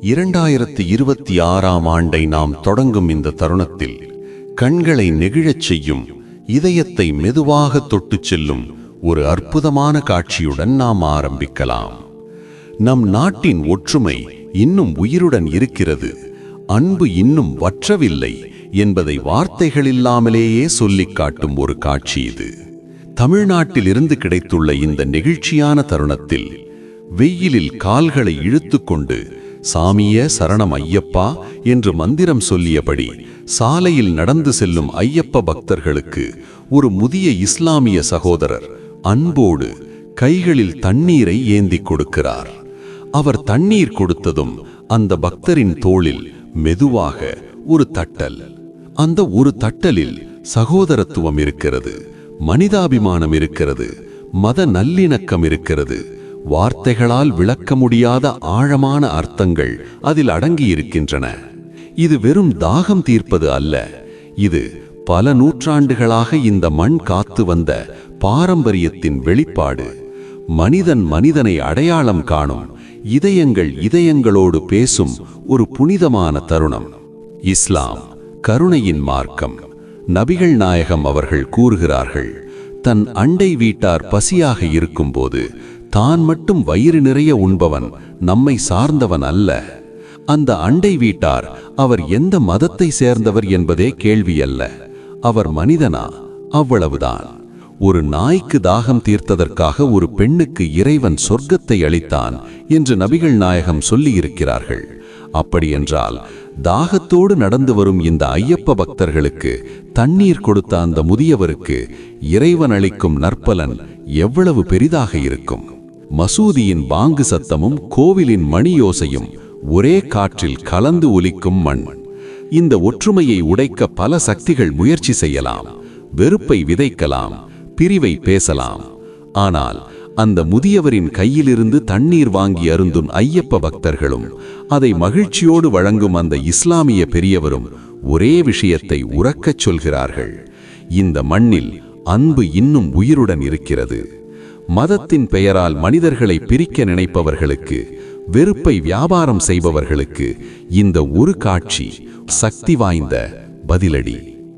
இரண்டாயிரத்து இருபத்தி ஆறாம் ஆண்டை நாம் தொடங்கும் இந்த தருணத்தில் கண்களை நெகிழச் செய்யும் இதயத்தை மெதுவாக தொட்டுச் செல்லும் ஒரு அற்புதமான காட்சியுடன் நாம் ஆரம்பிக்கலாம். நம் நாட்டின் ஒற்றுமை இன்னும் உயிருடன் இருக்கிறது அன்பு இன்னும் வற்றவில்லை என்பதை வார்த்தைகளில்லாமலேயே சொல்லிக் காட்டும் ஒரு காட்சி இது. தமிழ்நாட்டிலிருந்து கிடைத்துள்ள இந்த நெகிழ்ச்சியான தருணத்தில் வெயிலில் கால்களை இழுத்துக்கொண்டு சாமிய சரணம் ஐயப்பா என்று மந்திரம் சொல்லியபடி சாலையில் நடந்து செல்லும் ஐயப்ப பக்தர்களுக்கு ஒரு முதிய இஸ்லாமிய சகோதரர் அன்போடு கைகளில் தண்ணீரை ஏந்திக் கொடுக்கிறார். அவர் தண்ணீர் கொடுத்ததும் அந்த பக்தரின் தோளில் மெதுவாக ஒரு தட்டல். அந்த ஒரு தட்டலில் சகோதரத்துவம் இருக்கிறது மனிதாபிமானம் இருக்கிறது மத நல்லிணக்கம் இருக்கிறது வார்த்தைகளால் விளக்க முடியாத ஆழமான அர்த்தங்கள் அதில் அடங்கியிருக்கின்றன. இது வெறும் தாகம் தீர்ப்பது அல்ல. இது பல நூற்றாண்டுகளாக இந்த மண் காத்து வந்த பாரம்பரியத்தின் வெளிப்பாடு. மனிதன் மனிதனை அடையாளம் காணும் இதயங்கள் இதயங்களோடு பேசும் ஒரு புனிதமான தருணம். இஸ்லாம் கருணையின் மார்க்கம். நபிகள் நாயகம் அவர்கள் கூறுகிறார்கள் தன் அண்டை வீட்டார் பசியாக இருக்கும்போது தான் மட்டும் வயிறு நிறைய உண்பவன் நம்மை சார்ந்தவன் அல்ல. அந்த அண்டை வீட்டார் அவர் எந்த மதத்தை சேர்ந்தவர் என்பதே கேள்வி அல்ல. அவர் மனிதனா? அவ்வளவுதான். ஒரு நாய்க்கு தாகம் தீர்த்ததற்காக ஒரு பெண்ணுக்கு இறைவன் சொர்க்கத்தை அளித்தான் என்று நபிகள் நாயகம் சொல்லியிருக்கிறார்கள். அப்படியென்றால் தாகத்தோடு நடந்து வரும் இந்த ஐயப்ப பக்தர்களுக்கு தண்ணீர் கொடுத்த அந்த முதியவருக்கு இறைவன் அளிக்கும் நற்பலன் எவ்வளவு பெரிதாக இருக்கும்? மசூதியின் பாங்கு சத்தமும் கோவிலின் மணியோசையும் ஒரே காற்றில் கலந்து ஒலிக்கும் மண். இந்த ஒற்றுமையை உடைக்க பல சக்திகள் முயற்சி செய்யலாம். வெறுப்பை விதைக்கலாம். பிரிவை பேசலாம். ஆனால் அந்த முதியவரின் கையிலிருந்து தண்ணீர் வாங்கி அருந்தும் ஐயப்ப பக்தர்களும் அதை மகிழ்ச்சியோடு வழங்கும் அந்த இஸ்லாமிய பெரியவரும் ஒரே விஷயத்தை உறக்கச் சொல்கிறார்கள். இந்த மண்ணில் அன்பு இன்னும் உயிருடன் இருக்கிறது. மதத்தின் பெயரால் மனிதர்களை பிரிக்க நினைப்பவர்களுக்கு வெறுப்பை வியாபாரம் செய்பவர்களுக்கு இந்த ஒரு காட்சி சக்தி வாய்ந்த பதிலடி.